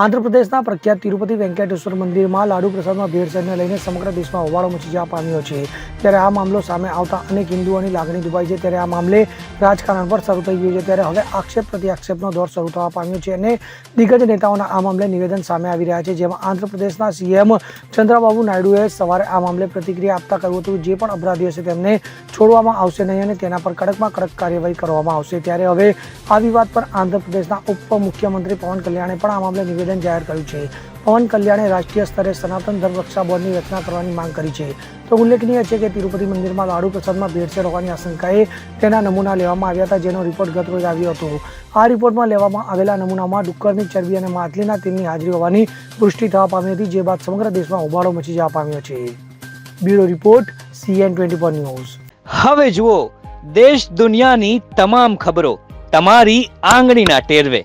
આંધ્રપ્રદેશના પ્રખ્યાત તિરુપતિ વેંકટેશ્વર મંદિરમાં લાડુ પ્રસાદમાં ભેળસેળને લઈને સમગ્ર દેશમાં હોબાળો મચી જવા પામ્યો છે. ત્યારે આ મામલો સામે આવતા અનેક હિન્દુઓની લાગણી દુભાઈ છે. ત્યારે આ મામલે રાજકારણ પર શરૂ થઈ ગયું છે. ત્યારે હવે આક્ષેપ પ્રતિ આક્ષેપનો દોર શરૂ થવા પામ્યો છે અને દિગ્ગજ નેતાઓના આ મામલે નિવેદન સામે આવી રહ્યા છે. જેમાં આંધ્રપ્રદેશના સીએમ ચંદ્રબાબુ નાયડુએ સવારે આ મામલે પ્રતિક્રિયા આપતા કહ્યું હતું, જે પણ અપરાધીઓ છે તેમને છોડવામાં આવશે નહીં અને તેના પર કડકમાં કડક કાર્યવાહી કરવામાં આવશે. ત્યારે હવે આ વિવાદ પર આંધ્રપ્રદેશના ઉપમુખ્યમંત્રી પવન કલ્યાણે પણ આ મામલે નિવેદન જાહેર કર્યું છે. પવન કલ્યાણે રાષ્ટ્રીય સ્તરે સનાતન ધર્મ રક્ષા બોર્ડની રચના કરવાની માંગ કરી છે. તો ઉલ્લેખનીય છે કે તિરુપતિ મંદિરમાં લાડુ પ્રસાદમાં ભેળસેળ હોવાની આશંકાએ તેના નમૂના લેવામાં આવ્યા હતા, જેનો રિપોર્ટ ગતરોજ આવ્યો હતો. આ રિપોર્ટમાં લેવામાં આવેલા નમૂનામાં ડુક્કરની ચરબી અને માછલીના તેલની હાજરી હોવાની પુષ્ટિ થવા પામી હતી, જે બાદ સમગ્ર દેશમાં હોબાળો મચી જવા પામ્યો છે. Bureau report, CN twenty four news. હવે જુઓ, દેશ દુનિયાની તમામ ખબરો, તમારી આંગળીના ટેરવે.